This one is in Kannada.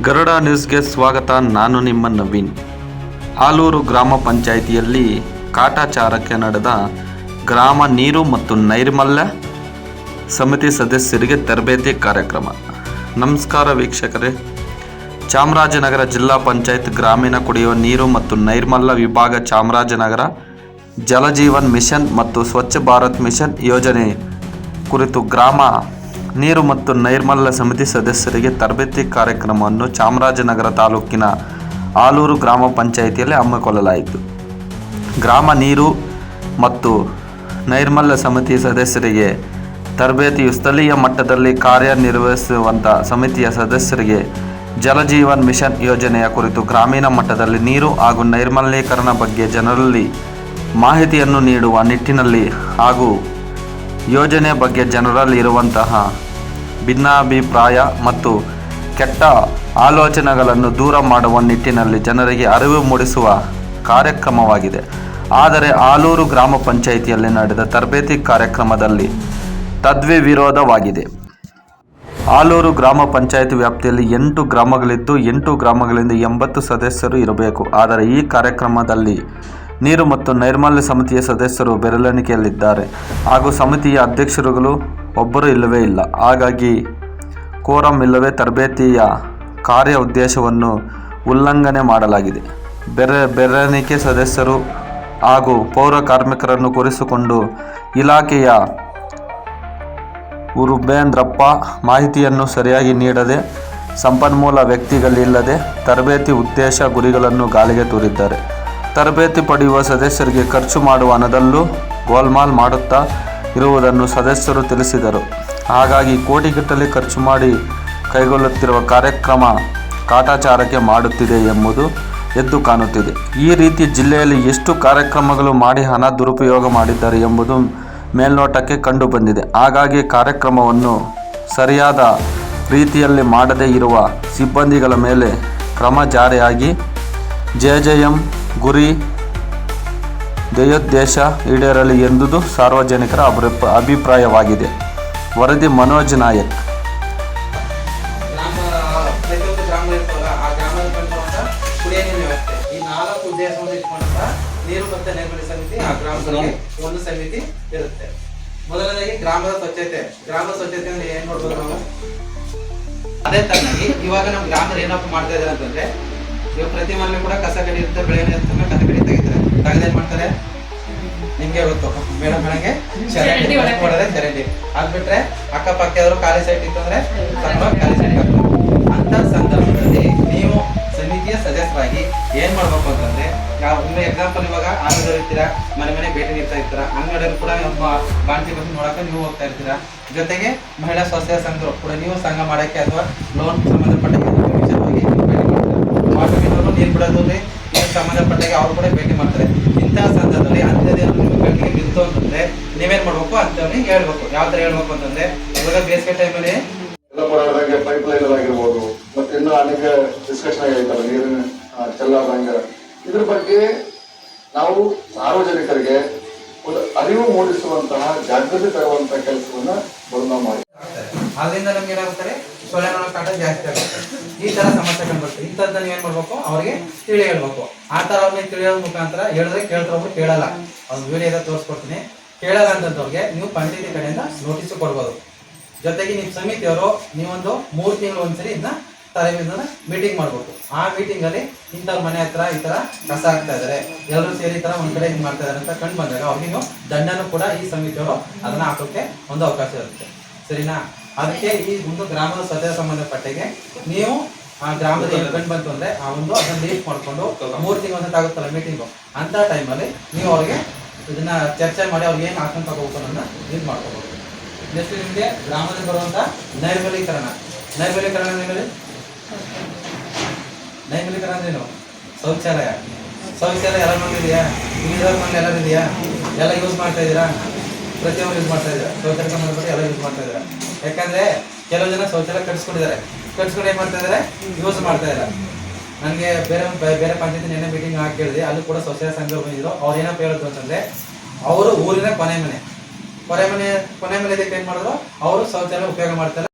ಗರುಡ ನ್ಯೂಸ್ಗೆ ಸ್ವಾಗತ. ನಾನು ನಿಮ್ಮ ನವೀನ್. ಆಲೂರು ಗ್ರಾಮ ಪಂಚಾಯಿತಿಯಲ್ಲಿ ಕಾಟಾಚಾರಕ್ಕೆ ನಡೆದ ಗ್ರಾಮ ನೀರು ಮತ್ತು ನೈರ್ಮಲ್ಯ ಸಮಿತಿ ಸದಸ್ಯರಿಗೆ ತರಬೇತಿ ಕಾರ್ಯಕ್ರಮ. ನಮಸ್ಕಾರ ವೀಕ್ಷಕರೇ. ಚಾಮರಾಜನಗರ ಜಿಲ್ಲಾ ಪಂಚಾಯತ್ ಗ್ರಾಮೀಣ ಕುಡಿಯುವ ನೀರು ಮತ್ತು ನೈರ್ಮಲ್ಯ ವಿಭಾಗ ಚಾಮರಾಜನಗರ ಜಲಜೀವನ್ ಮಿಷನ್ ಮತ್ತು ಸ್ವಚ್ಛ ಭಾರತ್ ಮಿಷನ್ ಯೋಜನೆ ಕುರಿತು ಗ್ರಾಮ ನೀರು ಮತ್ತು ನೈರ್ಮಲ್ಯ ಸಮಿತಿ ಸದಸ್ಯರಿಗೆ ತರಬೇತಿ ಕಾರ್ಯಕ್ರಮವನ್ನು ಚಾಮರಾಜನಗರ ತಾಲೂಕಿನ ಆಲೂರು ಗ್ರಾಮ ಪಂಚಾಯಿತಿಯಲ್ಲಿ ಹಮ್ಮಿಕೊಳ್ಳಲಾಯಿತು. ಗ್ರಾಮ ನೀರು ಮತ್ತು ನೈರ್ಮಲ್ಯ ಸಮಿತಿ ಸದಸ್ಯರಿಗೆ ತರಬೇತಿಯು ಸ್ಥಳೀಯ ಮಟ್ಟದಲ್ಲಿ ಕಾರ್ಯನಿರ್ವಹಿಸುವಂಥ ಸಮಿತಿಯ ಸದಸ್ಯರಿಗೆ ಜಲಜೀವನ್ ಮಿಷನ್ ಯೋಜನೆಯ ಕುರಿತು ಗ್ರಾಮೀಣ ಮಟ್ಟದಲ್ಲಿ ನೀರು ಹಾಗೂ ನೈರ್ಮಲ್ಯೀಕರಣ ಬಗ್ಗೆ ಜನರಲ್ಲಿ ಮಾಹಿತಿಯನ್ನು ನೀಡುವ ನಿಟ್ಟಿನಲ್ಲಿ ಹಾಗೂ ಯೋಜನೆ ಬಗ್ಗೆ ಜನರಲ್ಲಿ ಇರುವಂತಹ ಭಿನ್ನಾಭಿಪ್ರಾಯ ಮತ್ತು ಕೆಟ್ಟ ಆಲೋಚನೆಗಳನ್ನು ದೂರ ಮಾಡುವ ನಿಟ್ಟಿನಲ್ಲಿ ಜನರಿಗೆ ಅರಿವು ಮೂಡಿಸುವ ಕಾರ್ಯಕ್ರಮವಾಗಿದೆ. ಆದರೆ ಆಲೂರು ಗ್ರಾಮ ಪಂಚಾಯಿತಿಯಲ್ಲಿ ನಡೆದ ತರಬೇತಿ ಕಾರ್ಯಕ್ರಮದಲ್ಲಿ ತದ್ವಿರೋಧವಾಗಿದೆ ಆಲೂರು ಗ್ರಾಮ ಪಂಚಾಯತ್ ವ್ಯಾಪ್ತಿಯಲ್ಲಿ ಎಂಟು ಗ್ರಾಮಗಳಿದ್ದು, ಎಂಟು ಗ್ರಾಮಗಳಿಂದ ಎಂಬತ್ತು ಸದಸ್ಯರು ಇರಬೇಕು. ಆದರೆ ಈ ಕಾರ್ಯಕ್ರಮದಲ್ಲಿ ನೀರು ಮತ್ತು ನೈರ್ಮಲ್ಯ ಸಮಿತಿಯ ಸದಸ್ಯರು ಬೆರಳೆಣಿಕೆಯಲ್ಲಿದ್ದಾರೆ. ಹಾಗೂ ಸಮಿತಿಯ ಅಧ್ಯಕ್ಷರುಗಳು ಒಬ್ಬರು ಇಲ್ಲವೇ ಇಲ್ಲ. ಹಾಗಾಗಿ ಕೋರಂ ಇಲ್ಲವೇ ತರಬೇತಿಯ ಕಾರ್ಯ ಉದ್ದೇಶವನ್ನು ಉಲ್ಲಂಘನೆ ಮಾಡಲಾಗಿದೆ. ಬೆರೆ ಬೆರಳಿಕೆ ಸದಸ್ಯರು ಹಾಗೂ ಪೌರ ಕಾರ್ಮಿಕರನ್ನು ಕೂರಿಸಿಕೊಂಡು ಇಲಾಖೆಯ ಉರುಬೇಂದ್ರಪ್ಪ ಮಾಹಿತಿಯನ್ನು ಸರಿಯಾಗಿ ನೀಡದೆ, ಸಂಪನ್ಮೂಲ ವ್ಯಕ್ತಿಗಳಿಲ್ಲದೆ ತರಬೇತಿ ಉದ್ದೇಶ ಗುರಿಗಳನ್ನು ಗಾಳಿಗೆ ತೂರಿದ್ದಾರೆ. ತರಬೇತಿ ಪಡೆಯುವ ಸದಸ್ಯರಿಗೆ ಖರ್ಚು ಮಾಡುವ ಹಣದಲ್ಲೂ ಗೋಲ್ಮಾಲ್ ಮಾಡುತ್ತಾ ಇರುವುದನ್ನು ಸದಸ್ಯರು ತಿಳಿಸಿದರು. ಹಾಗಾಗಿ ಕೋಟಿಗಟ್ಟಲೆ ಖರ್ಚು ಮಾಡಿ ಕೈಗೊಳ್ಳುತ್ತಿರುವ ಕಾರ್ಯಕ್ರಮ ಕಾಟಾಚಾರಕ್ಕೆ ಮಾಡುತ್ತಿದೆ ಎಂಬುದು ಎದ್ದು ಕಾಣುತ್ತಿದೆ. ಈ ರೀತಿ ಜಿಲ್ಲೆಯಲ್ಲಿ ಎಷ್ಟು ಕಾರ್ಯಕ್ರಮಗಳು ಮಾಡಿ ಹಣ ದುರುಪಯೋಗ ಮಾಡಿದ್ದಾರೆ ಎಂಬುದು ಮೇಲ್ನೋಟಕ್ಕೆ ಕಂಡುಬಂದಿದೆ. ಹಾಗಾಗಿ ಕಾರ್ಯಕ್ರಮವನ್ನು ಸರಿಯಾದ ರೀತಿಯಲ್ಲಿ ಮಾಡದೇ ಇರುವ ಸಿಬ್ಬಂದಿಗಳ ಮೇಲೆ ಕ್ರಮ ಜಾರಿಯಾಗಿ ಜೆಜೆಎಂ ಗುರಿ ಧ್ಯೇಯೋದ್ದೇಶ ಈಡೇರಲಿ ಎಂದುದು ಸಾರ್ವಜನಿಕರ ಅಭಿಪ್ರ- ಅಭಿಪ್ರಾಯವಾಗಿದೆ. ವರದಿ ಮನೋಜ್ ನಾಯಕ್. ಗ್ರಾಮ ಗ್ರಾಮ ನೀರು ಮತ್ತು ನೈರ್ಮಲ್ಯ ಸಮಿತಿ, ಆ ಗ್ರಾಮದಲ್ಲಿ ಒಂದು ಸಮಿತಿ ಇರುತ್ತೆ. ಮೊದಲನೇದಾಗಿ ಗ್ರಾಮದ ಸ್ವಚ್ಛತೆ. ಗ್ರಾಮದ ಸ್ವಚ್ಛತೆ ಅಂದ್ರೆ ಏನ್ ನೋಡ್ಬೋದು ನಾವು? ಅದೇ ತರನಾಗಿ ಇವಾಗ ನಮ್ಮ ಗ್ರಾಮದಲ್ಲಿ ಏನಪ್ಪ ಮಾಡ್ತಾ ಇದಾರೆ ಅಂತಂದ್ರೆ ಇವಾಗ ಪ್ರತಿ ಮನೇಲಿ ಕೂಡ ಕಸ ಕಡಿ ಇರುತ್ತೆ ಬೆಳೆ ಇರ್ತವೆ ಕಸ ಕಡಿ ತೆಗಿತಾರೆ ತೆಗೆದೇನ್ ಮಾಡ್ತಾರೆ? ನಿಮ್ಗೆ ಗೊತ್ತು ಮೇಡಮ್ ಮೇಡಂಗೆ ಚರಂಡಿ ಕೊಡೋದೇ ಚರಂಡಿ ಅದ್ ಬಿಟ್ರೆ ಯಾವ್ದು ಖಾಲಿ ಸೈಟ್ ಇತ್ತು ಅಂದ್ರೆ ಖಾಲಿ ಸೈಟ್ ಅಂತ ಸಂದರ್ಭದಲ್ಲಿ ನೀವು ಸಮಿತಿಯ ಸದಸ್ಯರಾಗಿ ಏನ್ ಮಾಡ್ಬೇಕು ಅಂತಂದ್ರೆ ಯಾವ ಎಕ್ಸಾಂಪಲ್ ಇವಾಗ ಆಂಧ್ರದಲ್ಲಿ ಇರ್ತೀರಾ ಮನೆ ಮನೆ ಭೇಟಿ ನೀಡ್ತಾ ಇರ್ತೀರಾ ಅಂಗಡಿಯಲ್ಲಿ ಕೂಡ ಒಬ್ಬ ಬಾಂಟಿ ಬಂದು ನೋಡಕ್ಕೆ ನೀವು ಹೋಗ್ತಾ ಇರ್ತೀರಾ. ಜೊತೆಗೆ ಮಹಿಳಾ ಸ್ವಸಹಾಯ ಸಂಘರು ಕೂಡ ನೀವು ಸಂಘ ಮಾಡಕ್ಕೆ ಅಥವಾ ಲೋನ್ ಸಂಬಂಧಪಟ್ಟ ಸಂಬಂಧಪಟ್ಟಾಗ ಅವ್ರು ಕೂಡ ಭೇಟಿ ಮಾಡ್ತಾರೆ. ಇಂತಹ ಸಂದರ್ಭದಲ್ಲಿ ಅಂತ್ಯದೇನು ನಿಮ್ಮ ಕಣ್ಣಿಗೆ ಬಿತ್ತು ಅಂತಂದ್ರೆ ನೀವೇನ್ ಮಾಡ್ಬೇಕು ಅಂತವ್ನಿಗೆ ಹೇಳ್ಬೇಕು. ಯಾವ ತರ ಹೇಳ್ಬೇಕು ಅಂತಂದ್ರೆ ಇವಾಗ ಬೇಸಿಗೆ ಟೈಮಲ್ಲಿ ಪೈಪ್ ಲೈನ್ ಆಗಿರ್ಬೋದು ಮತ್ತೆ ಇನ್ನೂ ಅನೇಕ ಡಿಸ್ಕಷನ್ ಆಗೈತಲ್ಲ ನೀರಿನ ಚೆಲ್ಲಾದಂಗೆ. ಇದ್ರ ಬಗ್ಗೆ ನಾವು ಸಾರ್ವಜನಿಕರಿಗೆ ಒಂದು ಅರಿವು ಮೂಡಿಸುವಂತಹ ಜಾಗೃತಿ ತರುವಂತಹ ಕೆಲಸವನ್ನ ಮಾಡಿ. ಅದರಿಂದ ನಮ್ಗೆ ಏನಾಗ್ತಾರೆ ಸೊಳ್ಳೆ ಕಾಟ ಜಾಸ್ತಿ ಆಗುತ್ತೆ ಈ ತರ ಸಮಸ್ಯೆ ಕಂಡುಬರುತ್ತೆ ಇಂಥದ್ದನ್ನ ನೀವು ಏನ್ ಮಾಡ್ಬೇಕು? ಅವ್ರಿಗೆ ತಿಳಿ ಹೇಳ್ಬೇಕು. ಆ ತರ ಅವ್ರಿಗೆ ತಿಳಿಯೋದ್ ಮುಖಾಂತರ ಹೇಳಿದ್ರೆ ಕೇಳ್ತಾರೆ ಒಬ್ರು ಕೇಳಲ್ಲ. ಅವ್ರು ವಿಡಿಯೋದ ತೋರಿಸ್ಕೊಡ್ತೀನಿ. ಕೇಳಲ್ಲ ಅಂತಂದವ್ರಿಗೆ ನೀವು ಪಂಚಾಯತಿ ಕಡೆಯಿಂದ ನೋಟಿಸ್ ಕೊಡ್ಬೋದು. ಜೊತೆಗೆ ನೀವು ಸಮಿತಿಯವರು ನೀವೊಂದು ಮೂರು ತಿಂಗಳು ಒಂದ್ಸರಿ ಇದನ್ನ ತಲೆಮಿಂದ ಮೀಟಿಂಗ್ ಮಾಡ್ಬೇಕು. ಆ ಮೀಟಿಂಗ್ ಅಲ್ಲಿ ಇಂಥವ್ರ ಮನೆ ಹತ್ರ ಈ ತರ ಕಸ ಆಗ್ತಾ ಇದಾರೆ. ಎಲ್ಲರೂ ಸೇರಿ ಈ ತರ ಒಂದ್ ಕಡೆ ಹಿಂಗ್ ಮಾಡ್ತಾ ಇದಾರೆ ಅಂತ ಕಂಡು ಬಂದಾಗ ಅವ್ರಿಗೆ ದಂಡನೂ ಕೂಡ ಈ ಸಮಿತಿಯವರು ಅದನ್ನ ಹಾಕೋಕೆ ಒಂದು ಅವಕಾಶ ಇರುತ್ತೆ. ಸರಿನಾ? ಅದಕ್ಕೆ ಈ ಒಂದು ಗ್ರಾಮದ ಸದ್ಯ ಸಂಬಂಧಪಟ್ಟಿಗೆ ನೀವು ಆ ಗ್ರಾಮದ ಕಂಡು ಬಂತು ಅಂದ್ರೆ ಆ ಒಂದು ಅದನ್ನ ಲೀಟ್ ಮಾಡ್ಕೊಂಡು ಮೂರು ತಿಂಗಳು ಅಂತ ಆಗುತ್ತಲ್ಲ ಮೀಟಿಂಗು ಅಂತ ಟೈಮಲ್ಲಿ ನೀವು ಅವ್ರಿಗೆ ಇದನ್ನ ಚರ್ಚೆ ಮಾಡಿ ಅವ್ರಿಗೆ ಏನು ಆತಂಕ ತಗೋಬೇಕು ಅನ್ನೋದನ್ನ ಇದು ಮಾಡ್ಕೋಬಹುದು ನೆಕ್ಸ್ಟ್ ನಿಮಗೆ ಗ್ರಾಮದಲ್ಲಿ ಬರುವಂತ ನೈರ್ಮಲೀಕರಣ. ನೈರ್ಮಲೀಕರಣ ಅಂದ್ರೆ ನೈರ್ಮಲೀಕರಣ ಅಂದ್ರೇನು ಶೌಚಾಲಯ. ಶೌಚಾಲಯ ಎಲ್ಲ ಮನೇಲಿದೆಯಾ ಇಲ್ಲಿರೋ ಮನೆ ಎಲ್ಲರೂ ಇದೆಯಾ ಎಲ್ಲ ಯೂಸ್ ಮಾಡ್ತಾ ಇದ್ದೀರಾ? ಪ್ರತಿಯೊಂದು ಯೂಸ್ ಮಾಡ್ತಾ ಇದ್ದಾರೆ. ಶೌಚಾಲಯ ಸಂಬಂಧಪಟ್ಟ ಎಲ್ಲ ಯೂಸ್ ಮಾಡ್ತಾ ಇದ್ದಾರೆ. ಯಾಕಂದ್ರೆ ಕೆಲವು ಜನ ಶೌಚಾಲಯ ಕಟ್ಸ್ಕೊಂಡಿದ್ದಾರೆ ಕಟ್ಸ್ಕೊಂಡು ಏನ್ ಮಾಡ್ತಾ ಇದ್ದಾರೆ? ಯೂಸ್ ಮಾಡ್ತಾ ಇಲ್ಲ ನನಗೆ ಬೇರೆ ಬೇರೆ ಪಂಚಾಯತಿ ನೆನ್ನೆ ಮೀಟಿಂಗ್ ಹಾಕಿ ಕೇಳಿದೆ. ಅಲ್ಲೂ ಕೂಡ ಶೌಚಾಲಯ ಸಂಘ ಬಂದಿದ್ರು. ಅವ್ರು ಏನಪ್ಪ ಹೇಳಿದ್ರು ಅಂತಂದ್ರೆ, ಅವರು ಊರಿನ ಕೊನೆ ಮನೆ. ಕೊನೆ ಮನೆ ಕೊನೆ ಮನೆ ಏನ್ ಮಾಡಿದ್ರು? ಅವರು ಶೌಚಾಲಯ ಉಪಯೋಗ ಮಾಡ್ತಾರೆ.